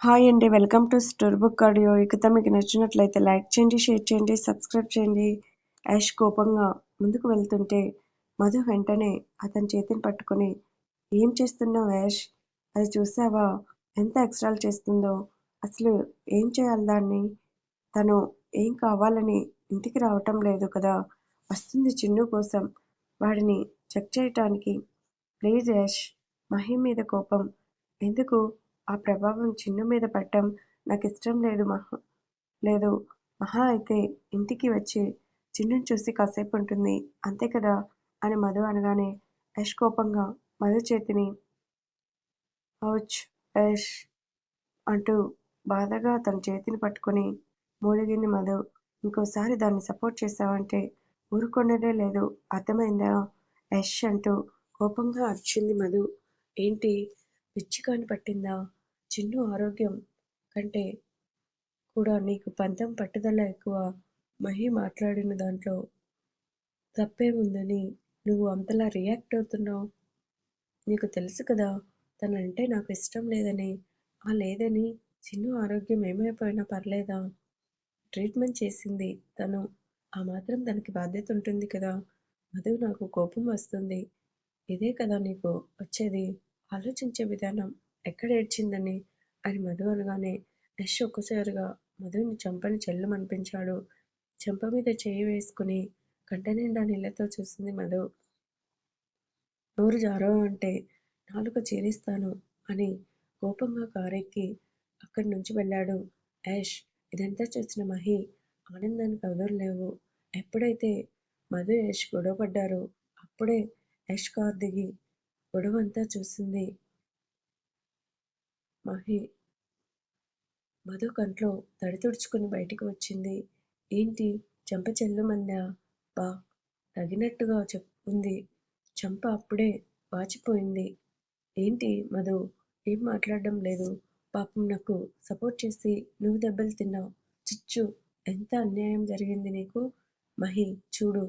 Hi అండి. Welcome to store book audio. ఇకత మీకు నచ్చినట్లయితే లైక్ చేయండి షేర్ చేయండి సబ్స్క్రైబ్ చేయండి. యాష్ కోపంగా ముందుకు వెళ్తుంటే మధు వెంటనే అతని చేతిని పట్టుకొని ఏం చేస్తున్నావు యాష్? అది చూసావా? ఎంత ఎక్స్ట్రాలు చేస్తుందో? అసలు ఏం చేయాలి దాన్ని? తను ఏం కావాలని ఇంటికి రావటం లేదు కదా? వస్తుంది చిన్ను కోసం. వాడిని చెక్ చేయటానికి ప్లీజ్ యాష్ మహి మీద కోపం. ఎందుకు? ఆ ప్రభావం చిన్ను మీద పట్టడం నాకు ఇష్టం లేదు మహా లేదు. మహా అయితే ఇంటికి వచ్చి చిన్నుని చూసి కాసేపు ఉంటుంది. అంతే కదా? అని మధు అనగానే యష్ కోపంగా మధు చేతిని ఔచ్ యష్ అంటూ బాధగా తన చేతిని పట్టుకొని మూలిగింది మధు. ఇంకోసారి దాన్ని సపోర్ట్ చేసావంటే ఊరుకునేదే లేదు. అర్థమైందా? యష్ అంటూ కోపంగా అరిచింది మధు. ఏంటి? పిచ్చికాని పట్టిందా? చిన్ను ఆరోగ్యం కంటే కూడా నీకు పంతం పట్టుదల ఎక్కువ. మహి మాట్లాడిన దాంట్లో తప్పేముందని నువ్వు అంతలా రియాక్ట్ అవుతున్నావు? నీకు తెలుసు కదా తనంటే నాకు ఇష్టం లేదని. ఆ లేదని చిన్ను ఆరోగ్యం ఏమైపోయినా పర్లేదా? ట్రీట్మెంట్ చేసింది తను. ఆ మాత్రం తనకి బాధ్యత ఉంటుంది కదా. మధు నాకు కోపం వస్తుంది. ఇదే కదా నీకు వచ్చేది. ఆలోచించే విధానం. ఎక్కడ ఏడ్చిందని? అని మధు అనగానే యష్ ఒక్కసారిగా. మధుని చంపని చెల్లమనిపించాడు చెంప మీద చేయి వేసుకుని కంట నిండా నీళ్ళతో చూసింది మధు. నోరు జారో అంటే నాలుక చీరిస్తాను అని కోపంగా కారెక్కి అక్కడి నుంచి వెళ్ళాడు. యాష్ ఇదంతా చూసిన మహి ఆనందానికి అవధులు ఎప్పుడైతే మధు యష్ గొడవపడ్డారో అప్పుడే యష్ కార్ దిగి గొడవంతా చూసింది మహి మధు కంట్లో తడి తుడుచుకుని బయటికి వచ్చింది. ఏంటి? చెంప చెల్లుమందా? బా తగినట్టుగా చెప్పుంది చెంప అప్పుడే వాచిపోయింది. ఏంటి మధు? ఏం మాట్లాడడం లేదు? పాపం నాకు సపోర్ట్ చేసి నువ్వు దెబ్బలు తిన్నావు. చిచ్చు ఎంత అన్యాయం జరిగింది నీకు? మహి చూడు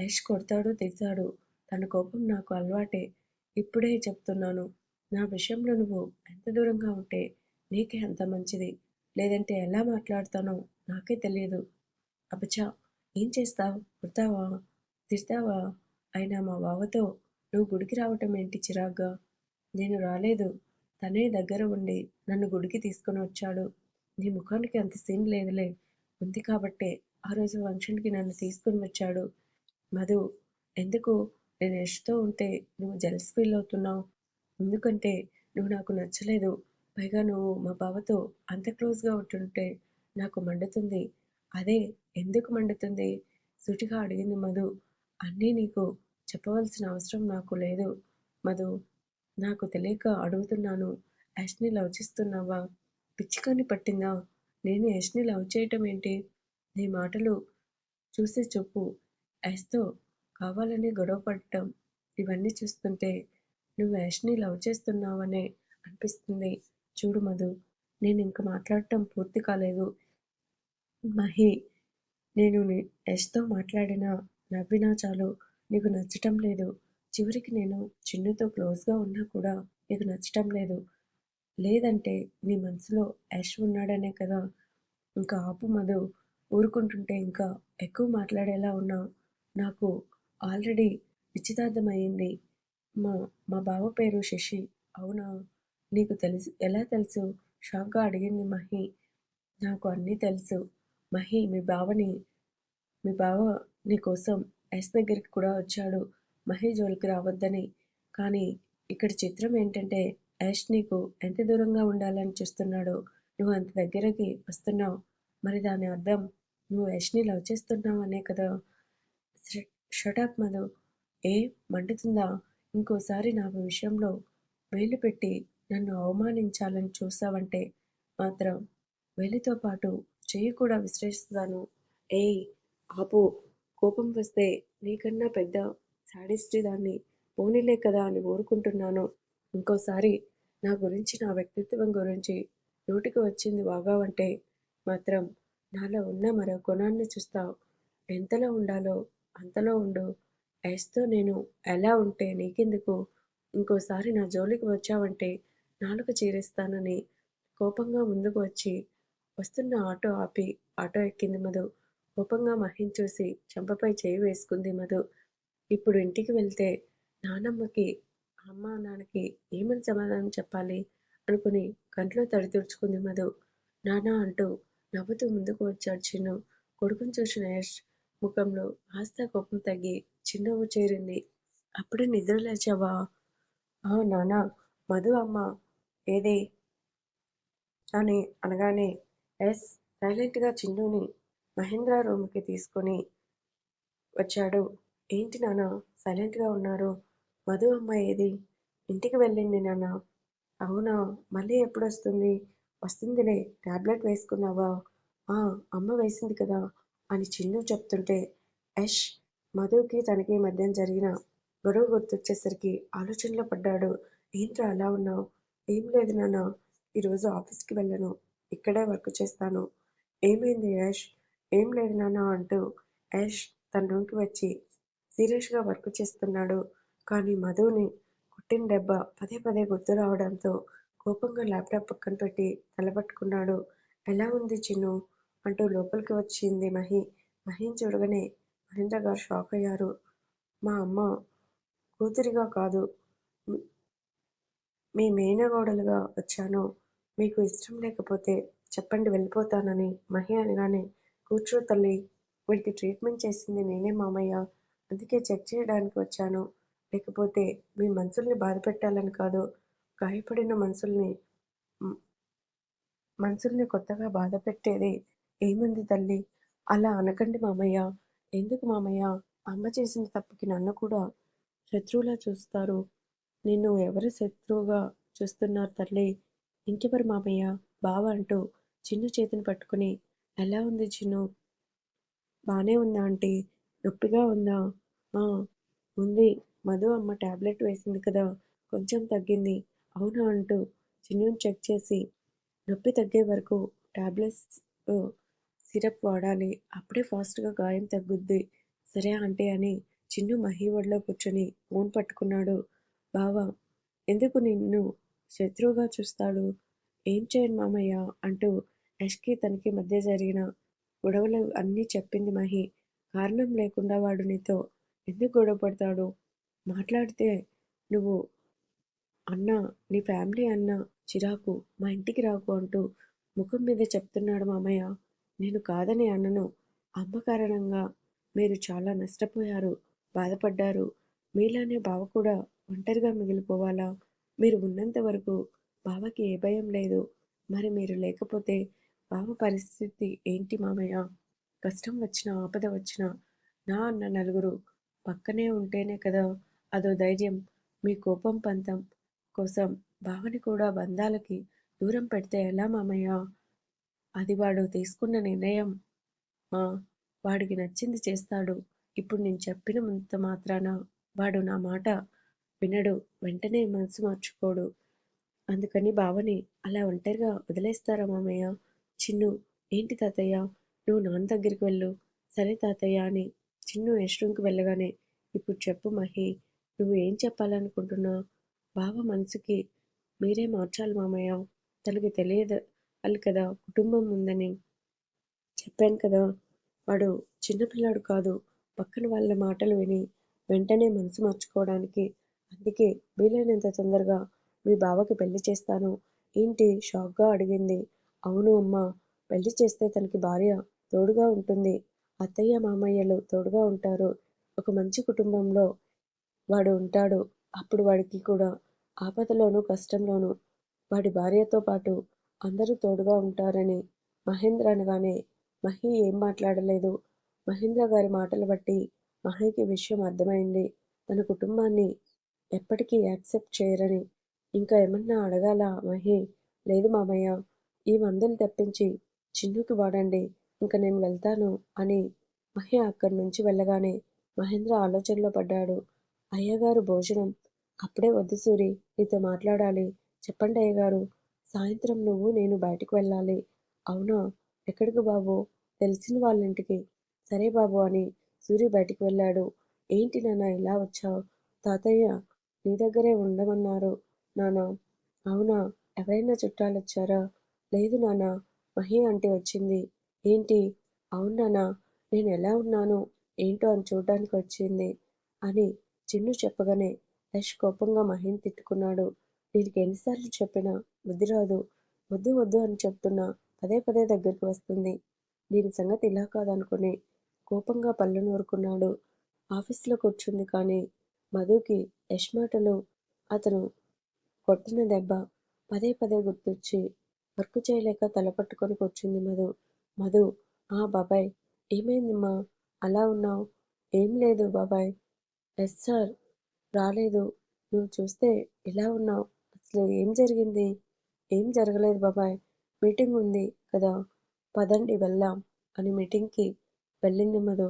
యష్ కొడతాడు తిడతాడు తన కోపం నాకు అలవాటే. ఇప్పుడే చెప్తున్నాను. నా విషయంలో నువ్వు ఎంత దూరంగా ఉంటే నీకే అంత మంచిది. లేదంటే ఎలా మాట్లాడతానో నాకే తెలియదు. అపచా ఏం చేస్తావు? కుడతావా తిడతావా? అయినా మా బావతో నువ్వు గుడికి రావటం ఏంటి చిరాగ్గా? నేను రాలేదు. తనే దగ్గర ఉండి నన్ను గుడికి తీసుకొని వచ్చాడు. నీ ముఖానికి అంత సీన్ లేదులే. ఉంది కాబట్టే ఆ రోజు ఫంక్షన్కి నన్ను తీసుకుని వచ్చాడు. మధు ఎందుకు? నేను యష్తో ఉంటే నువ్వు జెల్స్ ఫీల్ అవుతున్నావు. ఎందుకంటే నువ్వు నాకు నచ్చలేదు. పైగా నువ్వు మా బావతో అంత క్లోజ్గా ఉంటుంటే నాకు మండుతుంది. అదే ఎందుకు మండుతుంది? సూటిగా అడిగింది మధు. అన్నీ నీకు చెప్పవలసిన అవసరం నాకు లేదు. మధు నాకు తెలియక అడుగుతున్నాను. యాష్ని లవ్ చేస్తున్నావా? పిచ్చికాని పట్టిందా? నేను యష్ని లవ్ చేయటం ఏంటి? నీ మాటలు చూసి చెప్పు. యాష్తో కావాలని గొడవ పడటం. ఇవన్నీ చూస్తుంటే నువ్వు యాష్ని లవ్ చేస్తున్నావనే అనిపిస్తుంది. చూడు మధు నేను ఇంక మాట్లాడటం పూర్తి కాలేదు. మహి నేను యష్తో మాట్లాడినా నవ్వినా చాలు నీకు నచ్చటం లేదు. చివరికి నేను చిన్నుతో క్లోజ్గా ఉన్నా కూడా నీకు నచ్చటం లేదు. లేదంటే నీ మనసులో యష్ ఉన్నాడనే కదా. ఇంకా ఆపు మధు ఊరుకుంటుంటే ఇంకా ఎక్కువ మాట్లాడేలా ఉన్నావు నాకు ఆల్రెడీ నిశ్చితార్థమైంది మా మా బావ పేరు శశి. అవునా? నీకు తెలుసు ఎలా తెలుసు? షాక్గా అడిగింది మహి. నాకు అన్నీ తెలుసు. మహి మీ బావని మీ బావ నీ కోసం ఎస్ దగ్గరికి కూడా వచ్చాడు. మహి జోలికి రావద్దని. కానీ ఇక్కడ చిత్రం ఏంటంటే యాష్ నీకు ఎంత దూరంగా ఉండాలని చూస్తున్నాడు నువ్వు అంత దగ్గరకి వస్తున్నావు. మరి దాని అర్థం నువ్వు యష్ని లవ్ చేస్తున్నావు అనే కదా షటాప్ మధు ఏ మండుతుందా? ఇంకోసారి నా విషయంలో వేలు పెట్టి నన్ను అవమానించాలని చూసావంటే మాత్రం వేలితో పాటు చెయ్యి కూడా విశ్లేషిస్తాను ఏయ్ ఆపు. కోపం వస్తే నీకన్నా పెద్ద సాడిస్టి దాన్ని పోనీలే కదా అని ఊరుకుంటున్నాను. ఇంకోసారి నా గురించి నా వ్యక్తిత్వం గురించి నోటికి వచ్చింది బాగావంటే మాత్రం నాలో ఉన్న మరో గుణాన్ని చూస్తావు. ఎంతలో ఉండాలో అంతలో ఉండు. ఎస్తో నేను ఎలా ఉంటే నీకెందుకు ఇంకోసారి నా జోలికి వచ్చావంటే నాలుక చీరేస్తానని కోపంగా ముందుకు వచ్చి వస్తున్న ఆటో ఆపి ఆటో ఎక్కింది మధు. కోపంగా మహిం చూసి చెంపపై చేయి వేసుకుంది మధు. ఇప్పుడు ఇంటికి వెళ్తే నానమ్మకి అమ్మా నాన్నకి ఏమని సమాధానం చెప్పాలి? అనుకుని కంట్లో తడి తుడుచుకుంది మధు. నానా అంటూ నవ్వుతూ ముందుకు వచ్చాడు చిన్ను. కొడుకుని చూసిన యష్ ముఖంలో కాస్త కోపం తగ్గి చిరునవ్వు చేరింది. అప్పుడే నిద్ర లేచావా? ఆ నానా మధు అమ్మ ఏది? అని అనగానే ఎస్ సైలెంట్గా చిన్నుని మహేంద్ర రూమ్కి తీసుకొని వచ్చాడు. ఏంటి నాన్న సైలెంట్గా ఉన్నారు? మధు అమ్మ ఏది? ఇంటికి వెళ్ళింది నాన్న అవునా మళ్ళీ ఎప్పుడు వస్తుంది వస్తుందిలే ట్యాబ్లెట్ వేసుకున్నావా? ఆ అమ్మ వేసింది కదా అని చిన్ను చెప్తుంటే యష్ మధుకి తనకి మధ్య జరిగిన గొడవ గుర్తొచ్చేసరికి ఆలోచనలో పడ్డాడు. ఏంట్రా అలా ఉన్నావు ఏం లేదు నాన్న ఈరోజు ఆఫీస్కి వెళ్ళను. ఇక్కడే వర్క్ చేస్తాను. ఏమైంది యష్? ఏం లేదు నాన్న అంటూ యష్ తన రూమ్కి వచ్చి సీరియస్గా వర్క్ చేస్తున్నాడు. కానీ మధుని కొట్టిన దెబ్బ పదే పదే గుర్తు రావడంతో కోపంగా ల్యాప్టాప్ పక్కన పెట్టి తలపట్టుకున్నాడు ఎలా ఉంది చిన్ను అంటూ లోపలికి వచ్చింది మహి. మహిని చూడగానే మహేంద్ర గారు షాక్ అయ్యారు. మా అమ్మ కూతురిగా కాదు మీ మేనగోడలుగా వచ్చాను. మీకు ఇష్టం లేకపోతే చెప్పండి వెళ్ళిపోతానని మహి అనగానే కూర్చో తల్లి వీడికి ట్రీట్మెంట్ చేసింది నేనే మామయ్య. అందుకే చెక్ చేయడానికి వచ్చాను. లేకపోతే మీ మనసుల్ని బాధపెట్టాలని కాదు. గాయపడిన మనసుల్ని మనసుల్ని కొత్తగా బాధపెట్టేది ఏముంది తల్లి అలా అనకండి మామయ్య. ఎందుకు మామయ్య? అమ్మ చేసిన తప్పుకి నన్ను కూడా శత్రువులా చూస్తారు. నిన్ను ఎవరు శత్రువుగా చూస్తున్నారు తల్లి ఇంకెవరు మామయ్య? బావ అంటూ చిన్ను చేతిని పట్టుకుని ఎలా ఉంది చిన్ను బాగానే ఉందా ఆంటీ? నొప్పిగా ఉందా? ఆ ఉంది. మధు అమ్మ టాబ్లెట్ వేసింది కదా కొంచెం తగ్గింది. అవునా అంటూ చిన్నుని చెక్ చేసి నొప్పి తగ్గే వరకు టాబ్లెట్స్ సిరప్ వాడాలి. అప్పుడే ఫాస్ట్గా గాయం తగ్గుద్ది సరే ఆంటీ అని చిన్ను మహి ఒడిలో కూర్చుని ఫోన్ పట్టుకున్నాడు. బావ ఎందుకు నిన్ను శత్రువుగా చూస్తాడు? ఏం చేయను మామయ్య అంటూ యష్కి తనకి మధ్య జరిగిన గొడవలు అన్నీ చెప్పింది మహి. కారణం లేకుండా వాడు నీతో ఎందుకు గొడవ పడతాడు? మాట్లాడితే నువ్వు అన్నా నీ ఫ్యామిలీ అన్నా చిరాకు మా ఇంటికి రాకు అంటూ ముఖం మీద చెప్తున్నాడు మామయ్య. నేను కాదని అనను. అమ్మ కారణంగా మీరు చాలా నష్టపోయారు. బాధపడ్డారు. మీలానే బావ కూడా ఒంటరిగా మిగిలిపోవాలా? మీరు ఉన్నంత వరకు బావకి ఏ భయం లేదు. మరి మీరు లేకపోతే బావ పరిస్థితి ఏంటి మామయ్య? కష్టం వచ్చినా ఆపద వచ్చినా నా అన్న నలుగురు పక్కనే ఉంటేనే కదా అదో ధైర్యం. మీ కోపం పంతం కోసం బావని కూడా బంధాలకి దూరం పెడితే ఎలా మామయ్య? అది వాడు తీసుకున్న నిర్ణయం మా వాడికి నచ్చింది చేస్తాడు. ఇప్పుడు నేను చెప్పినంత మాత్రాన వాడు నా మాట వినడు. వెంటనే మనసు మార్చుకోడు. అందుకని బావని అలా ఒంటరిగా వదిలేస్తారా మామయ్య? చిన్ను ఏంటి తాతయ్య? నువ్వు నాన్న దగ్గరికి వెళ్ళు. సరే తాతయ్య అని చిన్ను యష్ వెళ్ళగానే ఇప్పుడు చెప్పు మహి నువ్వు ఏం చెప్పాలనుకుంటున్నావు బావ మనసుకి మీరే మార్చాలి మామయ్య. తనకి తెలియదు తెలియాలి కదా కుటుంబం ఉందని. చెప్పాను కదా వాడు చిన్నపిల్లాడు కాదు. పక్కన వాళ్ళ మాటలు విని వెంటనే మనసు మార్చుకోవడానికి. అందుకే వీలైనంత తొందరగా మీ బావకి పెళ్ళి చేస్తాను. ఏంటి షాక్గా అడిగింది. అవును అమ్మా! పెళ్ళి చేస్తే తనకి భార్య తోడుగా ఉంటుంది. అత్తయ్య మామయ్యలు తోడుగా ఉంటారు. ఒక మంచి కుటుంబంలో వాడు ఉంటాడు. అప్పుడు వాడికి కూడా ఆపదలోనూ కష్టంలోనూ వాడి భార్యతో పాటు అందరూ తోడుగా ఉంటారని మహేంద్ర అనగానే మహి ఏం మాట్లాడలేదు. మహేంద్ర గారి మాటలు బట్టి మహికి విషయం అర్థమైంది. తన కుటుంబాన్ని ఎప్పటికీ యాక్సెప్ట్ చేయరని. ఇంకా ఏమన్నా అడగాలా మహి లేదు మామయ్య. ఈ మందులు తెప్పించి చిన్నుకి వాడండి. ఇంకా నేను వెళ్తాను అని మహి అక్కడి నుంచి వెళ్ళగానే మహేంద్ర ఆలోచనలో పడ్డాడు. అయ్యగారు భోజనం అప్పుడే వద్దు సూరి నీతో మాట్లాడాలి. చెప్పండి అయ్యగారు. సాయంత్రం నువ్వు నేను బయటికి వెళ్ళాలి. అవునా ఎక్కడికి బాబు తెలిసిన వాళ్ళింటికి. సరే బాబు అని సూరి బయటికి వెళ్ళాడు. ఏంటి నాన్న ఇలా వచ్చావు తాతయ్య నీ దగ్గరే ఉండమన్నారు నాన్నా. అవునా ఎవరైనా చుట్టాలు వచ్చారా లేదు నాన్న మహి అంటే వచ్చింది. ఏంటి? అవును నాన్న నేను ఎలా ఉన్నాను ఏంటో అని చూడడానికి వచ్చింది అని చిన్ను చెప్పగానే యష్ కోపంగా మహిని తిట్టుకున్నాడు. దీనికి ఎన్నిసార్లు చెప్పినా బుద్ధి రాదు. వద్దు వద్దు అని చెప్తున్నా పదే పదే దగ్గరికి వస్తుంది. దీని సంగతి ఇలా కాదనుకుని కోపంగా పళ్ళు నూరుకున్నాడు. ఆఫీస్లో కూర్చుంది కానీ మధుకి యష్మాటలు అతను కొట్టిన దెబ్బ పదే పదే గుర్తొచ్చి వర్క్ చేయలేక తలపట్టుకొని కూర్చుంది మధు. మధు ఆ బాబాయ్ ఏమైందమ్మా అలా ఉన్నావు ఏం లేదు బాబాయ్ ఎస్ సార్ రాలేదు నువ్వు చూస్తే ఇలా ఉన్నావు అసలు ఏం జరిగింది? ఏం జరగలేదు బాబాయ్ మీటింగ్ ఉంది కదా పదండి వెళ్దాం అని మీటింగ్కి వెళ్ళింది మధు.